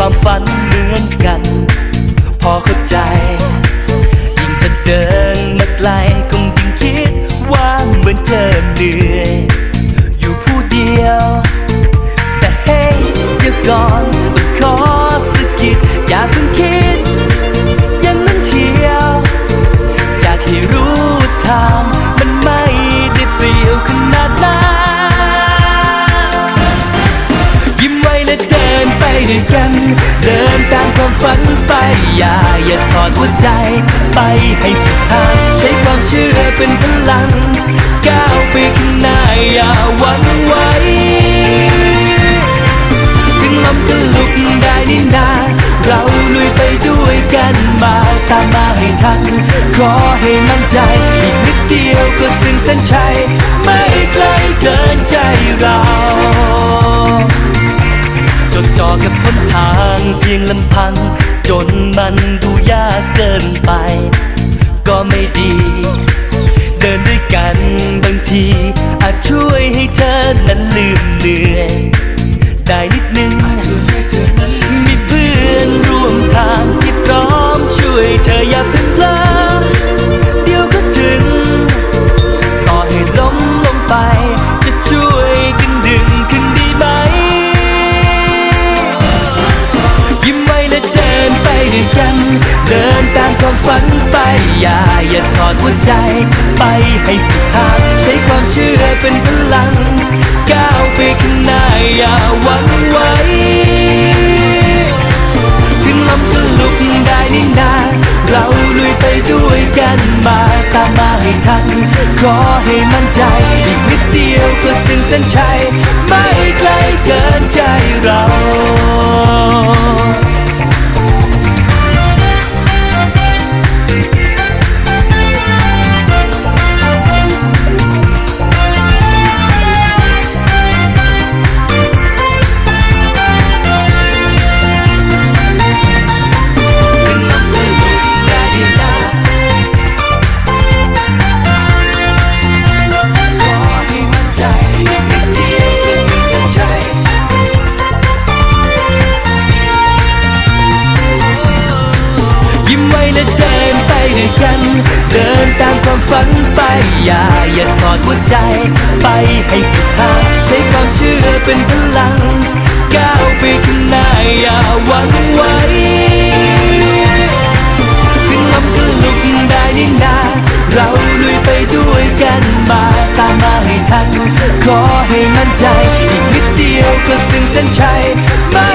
คนมีความฝันเหมือนกัน พอเข้าใจ ยิ่งถ้าเดินมาไกลคงยิ่งคิดว่าเหมือนเธอเหนื่อย อยู่ผู้เดียว แต่เฮ้ยเดี๋ยวก่อน ไปด้วยกัน เดินตามความฝันไป อย่าอย่าถอดหัวใจ ไปให้สุดทาง ใช้ความเชื่อเป็นพลัง ก้าวไปข้างหน้าอย่าหวั่นไหวถึงลมก็ลุกได้นี่นาเราลุยไปด้วยกันมาตามมาให้ทัน ขอให้มั่นใจ อีกนิดเดียวก็ถึงเส้นชัย ไม่ไกลเกินใจเรา งลำพัง จนมันดูยากเกินไป ก็ไม่ดี เดินด้วยกันบางที อาจช่วยให้เธอนั้นลืมเหนื่อย ได้นิดนึง มีเพื่อนร่วมทางที่พร้อมช่วยเธออย่า กัน เดินตามความฝันไป อย่าอย่าถอดหัวใจ ไปให้สุดทาง ใช้ความเชื่อเป็นพลัง ก้าวไปข้างหน้าอย่าหวั่นไหวถึงลมก็ลุกได้นี่นาเราลุยไปด้วยกันมาตามมาให้ทัน ขอให้มั่นใจ อีกนิดเดียวก็ถึงเส้นชัย ไม่ไกลเกินใจเรา เดินตามความฝันไปอย่าอย่าถอดหัวใจ ไปให้สุดทางใช้ความเชื่อเป็นพลัง ก้าวไปข้างหน้าอย่าหวังไว้ถึงลมก็ลุกได้นี่นาเราลุยไปด้วยกันมาตามมาให้ทันขอให้มั่นใจ อีกนิดเดียวก็ถึงเส้นชัยไม่